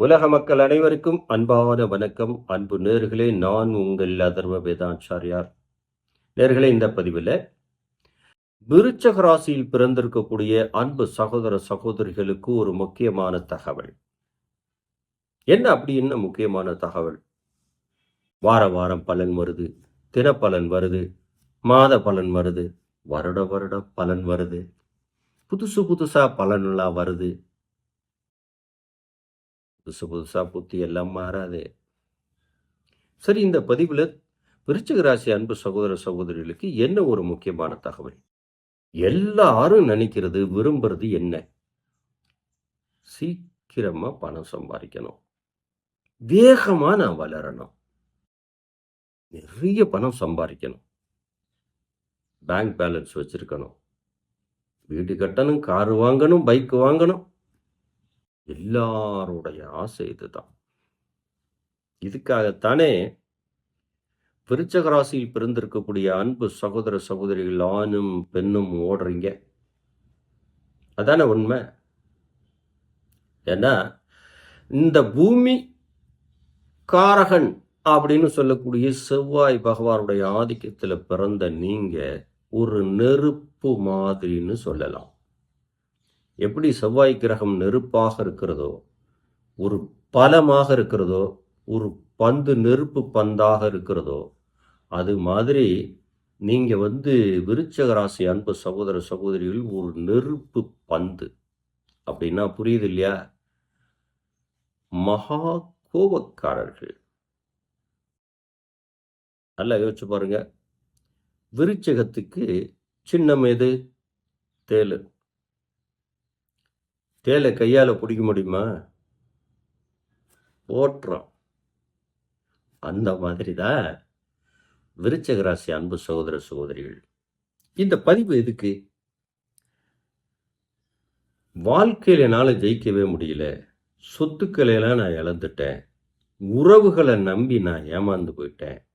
உலக மக்கள் அனைவருக்கும் அன்பான வணக்கம். அன்பு நேர்களே நான் உங்கள் அதர்வ வேதாச்சாரியார். நேர்களே இந்த பதிவில் விருச்சக ராசியில் பிறந்திருக்கக்கூடிய அன்பு சகோதர சகோதரிகளுக்கு ஒரு முக்கியமான தகவல். என்ன அப்படி என்ன முக்கியமான தகவல்? வார வாரம் பலன் வருது தினப்பலன் வருது மாத பலன் வருது வருட வருட பலன் வருது புதுசு புதுசாக பலனெல்லாம் வருது. புதுசு புதுசாக புத்தி எல்லாம் மாறாது. சரி இந்த பதிவில் விருச்சிக ராசி அன்பு சகோதர சகோதரிகளுக்கு என்ன ஒரு முக்கியமான தகவல்? எல்லாரும் நினைக்கிறது விரும்புறது என்ன? சீக்கிரமாக பணம் சம்பாதிக்கணும். வேகமாக நான் வளரணும். நிறைய பணம் சம்பாதிக்கணும். பேங்க் பேலன்ஸ் வச்சிருக்கணும். வீடு கட்டணும் கார் வாங்கணும் பைக் வாங்கணும். எல்லாருடைய ஆசை இதுதான். இதுக்காகத்தானே விருச்சக ராசியில் பிறந்திருக்கக்கூடிய அன்பு சகோதர சகோதரிகள் ஆணும் பெண்ணும் ஓடுறீங்க. அதானே உண்மை? ஏன்னா இந்த பூமி காரகன் அப்படின்னு சொல்லக்கூடிய செவ்வாய் பகவானுடைய ஆதிக்கத்தில் பிறந்த நீங்க ஒரு நெருப்பு மாதிரின்னு சொல்லலாம். எப்படி செவ்வாய் கிரகம் நெருப்பாக இருக்கிறதோ ஒரு பலமாக இருக்கிறதோ ஒரு பந்து நெருப்பு பந்தாக இருக்கிறதோ அது மாதிரி நீங்கள் வந்து விருச்சக ராசி அன்பு சகோதர சகோதரிகள் ஒரு நெருப்பு பந்து. அப்படின்னா புரியுது இல்லையா? மகா கோபக்காரர்கள். நல்லா யோசிச்சு பாருங்க. விருச்சகத்துக்கு சின்னம் எது? தேளு தேலை கையால் பிடிக்க முடியுமா? ஓட்டுறோம் அந்த மாதிரி தான் விருச்சக ராசி அன்பு சகோதர சகோதரிகள். இந்த பதிவு எதுக்கு? வாழ்க்கையில என்னால் ஜெயிக்கவே முடியல. சொத்துக்களை எல்லாம் நான் இழந்துட்டேன். உறவுகளை நம்பி நான் ஏமாந்து போயிட்டேன்.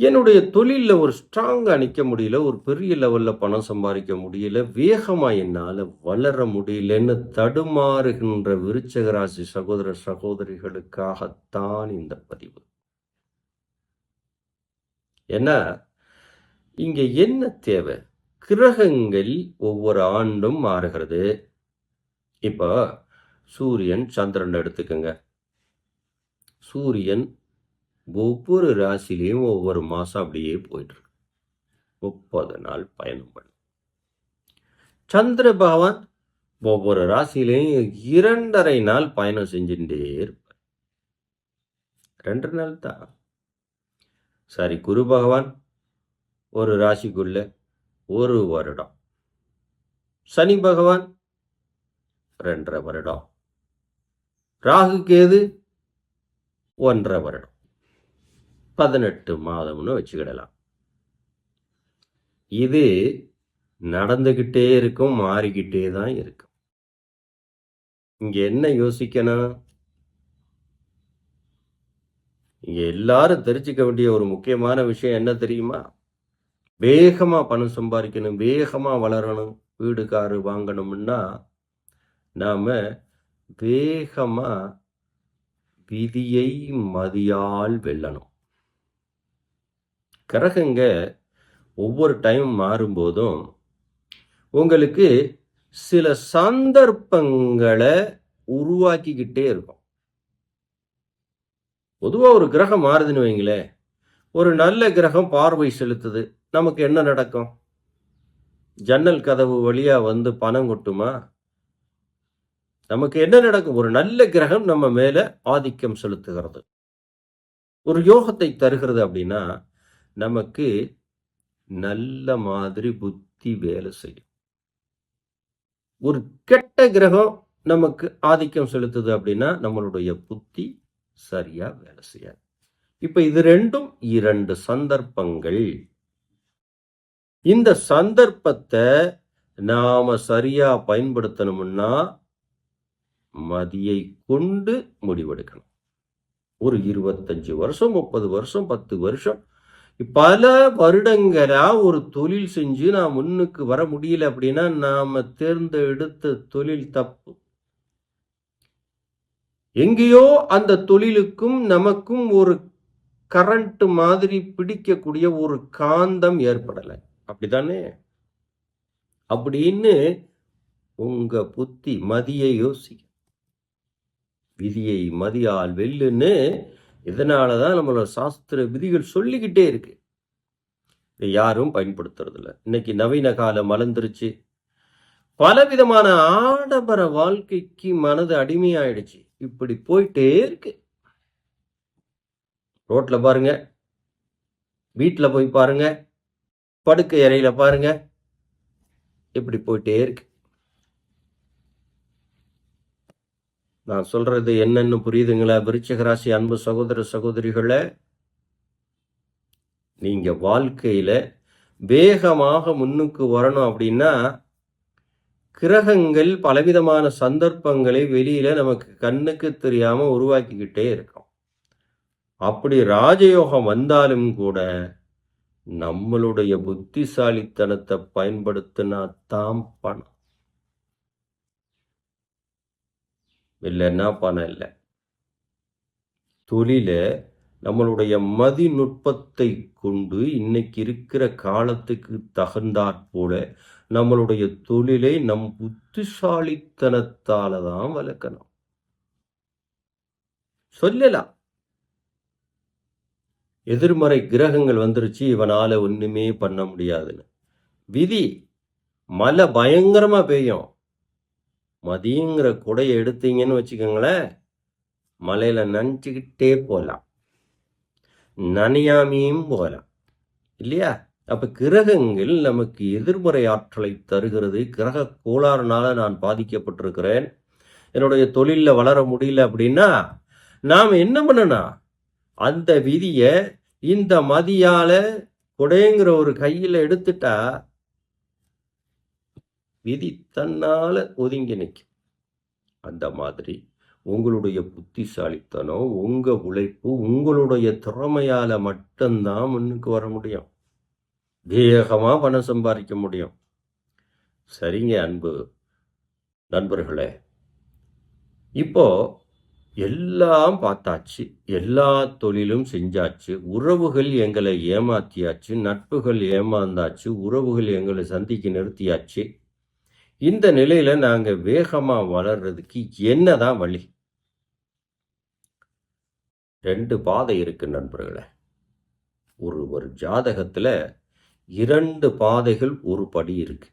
என்னுடைய தொழிலில் ஒரு ஸ்ட்ராங்காக நிற்க முடியல ஒரு பெரிய லெவலில் பணம் சம்பாதிக்க முடியல வேகமாக என்னால் வளர முடியலன்னு தடுமாறுகின்ற விருச்சகராசி சகோதர சகோதரிகளுக்காகத்தான் இந்த பதிவு. ஏன்னா இங்கே என்ன தேவை? கிரகங்கள் ஒவ்வொரு ஆண்டும் மாறுகிறது. இப்போ சூரியன் சந்திரன் எடுத்துக்கோங்க. சூரியன் ஒவ்வொரு ராசிலையும் ஒவ்வொரு மாதம் அப்படியே போயிட்டுருக்கு முப்பது நாள் பயணம் பண்ணு. சந்திர பகவான் ஒவ்வொரு ராசியிலையும் இரண்டரை நாள் பயணம் செஞ்சுட்டே இருப்பார். ரெண்டு நாள் தான். சரி குரு பகவான் ஒரு ராசிக்குள்ள ஒரு வருடம். சனி பகவான் ரெண்டரை வருடம். ராகு கேது ஒன்றரை வருடம். பதினெட்டு மாதம்னு வச்சுக்கிடலாம். இது நடந்துக்கிட்டே இருக்கும் மாறிக்கிட்டே தான் இருக்கும். இங்க என்ன யோசிக்கணும்? இங்க எல்லாரும் தெரிஞ்சுக்க வேண்டிய ஒரு முக்கியமான விஷயம் என்ன தெரியுமா? வேகமா பணம் சம்பாதிக்கணும் வேகமா வளரணும் வீடு காரு வாங்கணும்னா நாம வேகமா விதியை மதியால் வெல்லணும். கிரகங்க ஒவ்வொரு டைம் மாறும்போதும் உங்களுக்கு சில சந்தர்ப்பங்களை உருவாக்கிக்கிட்டே இருக்கும். பொதுவாக ஒரு கிரகம் மாறுதுன்னு வைங்களேன். ஒரு நல்ல கிரகம் பார்வை செலுத்துது. நமக்கு என்ன நடக்கும்? ஜன்னல் கதவு வழியாக வந்து பணம் கொட்டுமா? நமக்கு என்ன நடக்கும்? ஒரு நல்ல கிரகம் நம்ம மேலே ஆதிக்கம் செலுத்துகிறது. ஒரு யோகத்தை தருகிறது அப்படின்னா நமக்கு நல்ல மாதிரி புத்தி வேலை செய்யும். ஒரு கெட்ட கிரகம் நமக்கு ஆதிக்கம் செலுத்துது அப்படின்னா நம்மளுடைய புத்தி சரியா வேலை செய்யாது. இப்ப இது ரெண்டும் இரண்டு சந்தர்ப்பங்கள். இந்த சந்தர்ப்பத்தை நாம சரியா பயன்படுத்தணும்னா மதியை கொண்டு முடிவெடுக்கணும். ஒரு இருபத்தஞ்சு வருஷம் முப்பது வருஷம் பத்து வருஷம் பல வருடங்களா ஒரு தொழில் செஞ்சு நான் முன்னுக்கு வர முடியல அப்படின்னா நாம தேர்ந்தெடுத்த தொழில் தப்பு. எங்கேயோ அந்த தொழிலுக்கும் நமக்கும் ஒரு கரண்ட் மாதிரி பிடிக்கக்கூடிய ஒரு காந்தம் ஏற்படலை. அப்படிதானே அப்படின்னு உங்க புத்தி மதியை யோசிக்க விதியை மதியால் வெல்லுன்னு இதனால தான் நம்மளோட சாஸ்திர விதிகள் சொல்லிக்கிட்டே இருக்கு. இதை யாரும் பயன்படுத்துறதில்ல. இன்னைக்கு நவீன காலம் மலர்ந்துருச்சு பலவிதமான ஆடம்பர வாழ்க்கைக்கு மனது அடிமையாயிடுச்சு. இப்படி போயிட்டே இருக்கு. ரோட்ல பாருங்க. வீட்டில் போய் பாருங்க. படுக்கை அறையில் பாருங்க. இப்படி போயிட்டே இருக்கு. நான் சொல்றது என்னன்னு புரியுதுங்களா? விருச்சிக ராசி அன்பு சகோதர சகோதரிகளை நீங்க வாழ்க்கையில வேகமாக முன்னுக்கு வரணும் அப்படின்னா கிரகங்கள் பலவிதமான சந்தர்ப்பங்களை வெளியில நமக்கு கண்ணுக்கு தெரியாம உருவாக்கிக்கிட்டே இருக்கும். அப்படி ராஜயோகம் வந்தாலும் கூட நம்மளுடைய புத்திசாலித்தனத்தை பயன்படுத்தினா தான் பணம். இல்லைன்னா பணம் இல்லை. தொழில நம்மளுடைய மதிநுட்பத்தை கொண்டு இன்னைக்கு இருக்கிற காலத்துக்கு தகுந்தாற் போல நம்மளுடைய தொழிலை நம் புத்திசாலித்தனத்தால தான் வளர்க்கணும். சொல்லலாம். எதிர்மறை கிரகங்கள் வந்துருச்சு இவனால ஒண்ணுமே பண்ண முடியாதுன்னு. விதி மழை பயங்கரமா பெய்யும். மதியங்கிற குடையை எடுத்தீங்கன்னு வச்சுக்கோங்களேன் மலையில் நனைச்சிக்கிட்டே போகலாம். நனையாமையும் போகலாம். இல்லையா? அப்போ கிரகங்கள் நமக்கு எதிர்மறை ஆற்றலை தருகிறது. கிரக கோளாறுனால நான் பாதிக்கப்பட்டிருக்கிறேன். என்னுடைய தொழிலில் வளர முடியல அப்படின்னா நாம் என்ன பண்ணணும்? அந்த விதியை இந்த மதியால் கொடைங்கிற ஒரு கையில் எடுத்துட்டா விதி தன்னால் ஒதுங்கி நிற்கும் அந்த மாதிரி உங்களுடைய புத்திசாலித்தனம் உங்கள் உழைப்பு உங்களுடைய திறமையால் மட்டும்தான் முன்னுக்கு வர முடியும். வேகமாக பணம் சம்பாதிக்க முடியும். சரிங்க அன்பு நண்பர்களே. இப்போ எல்லாம் பார்த்தாச்சு எல்லா தொழிலும் செஞ்சாச்சு உறவுகள் எங்களை ஏமாத்தியாச்சு நட்புகள் ஏமாந்தாச்சு உறவுகள் எங்களை சந்திக்க நிறுத்தியாச்சு. இந்த நிலையில நாங்க வேகமா வளர்றதுக்கு என்னதான் வழி? ரெண்டு பாதை இருக்கு நண்பர்களே. ஒரு ஒரு ஜாதகத்துல இரண்டு பாதைகள் ஒரு படி இருக்கு.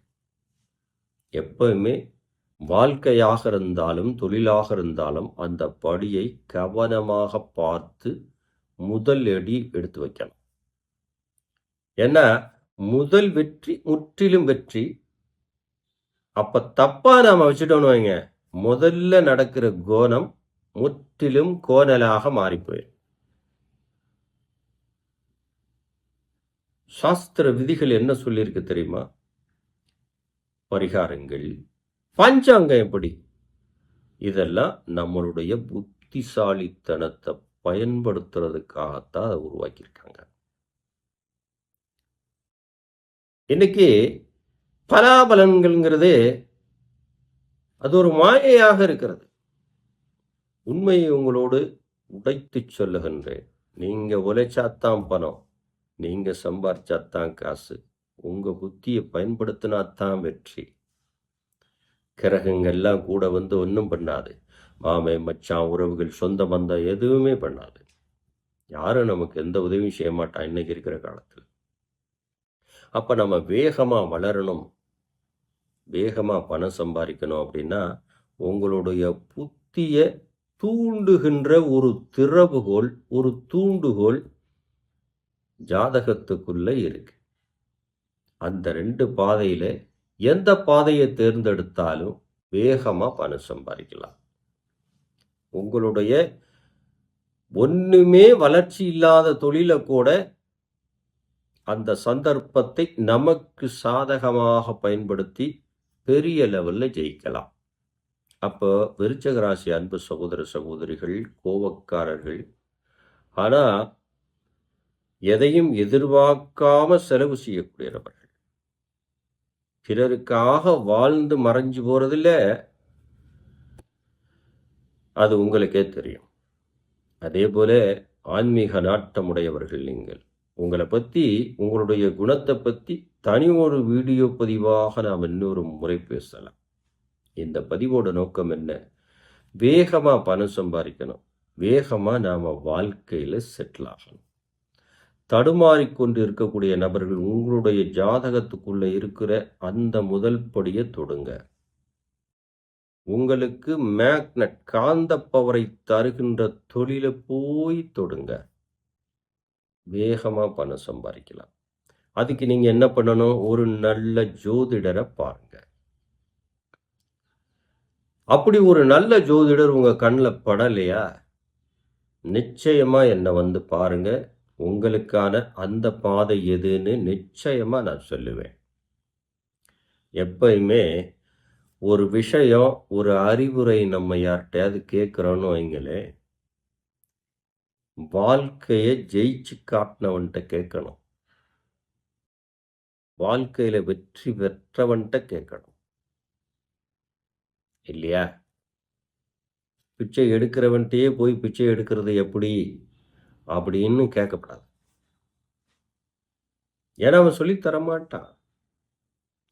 எப்பவுமே வாழ்க்கையாக இருந்தாலும் தொழிலாக இருந்தாலும் அந்த படியை கவனமாக பார்த்து முதல் அடி எடுத்து வைக்கணும். ஏன்னா முதல் வெற்றி முற்றிலும் வெற்றி அப்ப தப்பா நாம வச்சுட்டோம்னு வைங்க. முதல்ல நடக்கிற கோணம் முற்றிலும் கோணலாக மாறி போயிடும் சாஸ்திர விதிகள் என்ன சொல்லியிருக்கு தெரியுமா? பரிகாரங்கள். பஞ்சாங்கம் எப்படி? இதெல்லாம் நம்மளுடைய புத்திசாலித்தனத்தை பயன்படுத்துறதுக்காகத்தான் அதை உருவாக்கியிருக்காங்க. இன்னைக்கு பலாபலன்கள்ங்கிறது அது ஒரு மாயையாக இருக்கிறது. உண்மையை உங்களோடு உடைத்து சொல்லுகின்றேன். நீங்க உழைச்சாத்தான் பணம் நீங்க சம்பாரிச்சாத்தான் காசு உங்க புத்தியை பயன்படுத்தினாத்தான் வெற்றி. கிரகங்கள்லாம் கூட வந்து ஒன்றும் பண்ணாது. மாமே மச்சான் உறவுகள் சொந்த பந்தம் எதுவுமே பண்ணாது. யாரும் நமக்கு எந்த உதவியும் செய்ய மாட்டான் இன்னைக்கு இருக்கிற காலத்தில். அப்போ நம்ம வேகமாக வளரணும். வேகமாக பணம் சம்பாதிக்கணும் அப்படின்னா உங்களுடைய புத்திய தூண்டுகின்ற ஒரு திறவுகோல் ஒரு தூண்டுகோல் ஜாதகத்துக்குள்ளே இருக்கு. அந்த ரெண்டு பாதையில் எந்த பாதையை தேர்ந்தெடுத்தாலும் வேகமாக பணம் சம்பாதிக்கலாம். உங்களுடைய ஒன்றுமே வளர்ச்சி இல்லாத தொழிலை கூட அந்த சந்தர்ப்பத்தை நமக்கு சாதகமாக பயன்படுத்தி பெரிய லெவலில் ஜெயிக்கலாம். அப்போ விருச்சகராசி அன்பு சகோதர சகோதரிகள் கோவக்காரர்கள் ஆனால் எதையும் எதிர்பார்க்காம செலவு செய்யக்கூடியவர்கள். பிறருக்காக வாழ்ந்து மறைஞ்சு போகிறதில்ல அது உங்களுக்கே தெரியும். அதே போல ஆன்மீக நாட்டமுடையவர்கள் நீங்கள். உங்களை பற்றி உங்களுடைய குணத்தை பற்றி தனி ஒரு வீடியோ பதிவாக நாம் இன்னொரு முறை பேசலாம். இந்த பதிவோட நோக்கம் என்ன? வேகமாக பணம் சம்பாதிக்கணும். வேகமாக நாம் வாழ்க்கையில் செட்டில் ஆகணும். தடுமாறிக்கொண்டு இருக்கக்கூடிய நபர்கள் உங்களுடைய ஜாதகத்துக்குள்ளே இருக்கிற அந்த முதல் படியை தொடுங்க. உங்களுக்கு மேக்னட் காந்த பவரை தருகின்ற தொழிலை போய் தொடுங்க. வேகமாக பணம் சம்பாதிக்கலாம் அதுக்கு நீங்கள் என்ன பண்ணணும்? ஒரு நல்ல ஜோதிடரை பாருங்க. அப்படி ஒரு நல்ல ஜோதிடர் உங்கள் கண்ணில் படலையா? நிச்சயமாக என்னை வந்து பாருங்க. உங்களுக்கான அந்த பாதை எதுன்னு நிச்சயமாக நான் சொல்லுவேன். எப்பயுமே ஒரு விஷயம் ஒரு அறிவுரை நம்ம யார்கிட்டயாவது கேட்குறோன்னு வைங்களேன் வாழ்க்கையை ஜெயிச்சு காட்டினவன்கிட்ட கேட்கணும். வாழ்க்கையில வெற்றி பெற்றவன்கிட்ட கேட்கணும். இல்லையா? பிச்சை எடுக்கிறவன்கிட்டயே போய் பிச்சை எடுக்கிறது எப்படி? அப்படின்னு கேட்கப்படாது. ஏன்னா அவன் சொல்லி தரமாட்டான்.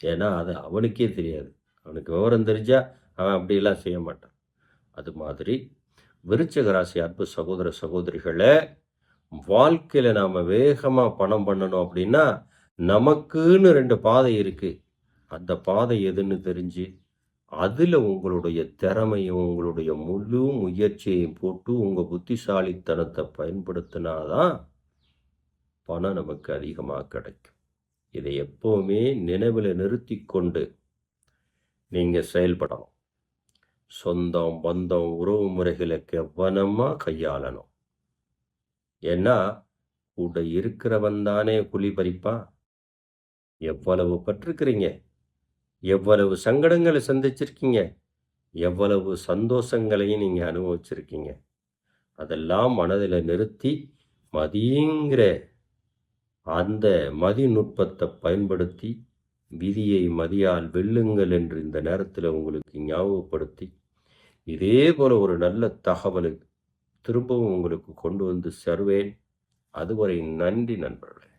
ஏன்னா அது அவனுக்கே தெரியாது. அவனுக்கு விவரம் தெரிஞ்சா அவன் அப்படியெல்லாம் செய்ய மாட்டான். அது மாதிரி விருச்சக ராசி அன்பு சகோதர சகோதரிகளை வாழ்க்கையில் நாம் வேகமாக பணம் பண்ணணும் அப்படின்னா நமக்குன்னு ரெண்டு பாதை இருக்குது அந்த பாதை எதுன்னு தெரிஞ்சு அதில் உங்களுடைய திறமையும் உங்களுடைய முழு முயற்சியையும் போட்டு உங்கள் புத்திசாலித்தனத்தை பயன்படுத்தினாதான் பணம் நமக்கு அதிகமாக கிடைக்கும். இதை எப்போவுமே நினைவில் நிறுத்தி கொண்டு நீங்கள் செயல்படணும். சொந்தம் பந்தம் உறவு முறைகளை கவனமாக கையாளணும். ஏன்னா கூட இருக்கிறவன் தானே குழி பறிப்பான். எவ்வளவு பட்டிருக்கிறீங்க? எவ்வளவு சங்கடங்களை சந்திச்சிருக்கீங்க? எவ்வளவு சந்தோஷங்களையும் நீங்கள் அனுபவிச்சிருக்கீங்க? அதெல்லாம் மனதில் நிறுத்தி மதிங்கிற அந்த மதிநுட்பத்தை பயன்படுத்தி விதியை மதியால் வெல்லுங்கள் என்று இந்த நேரத்தில் உங்களுக்கு ஞாபகப்படுத்தி இதே போல ஒரு நல்ல தகவலை திரும்பவும் உங்களுக்கு கொண்டு வந்து சர்வேன். அதுவரை நன்றி நண்பர்களே.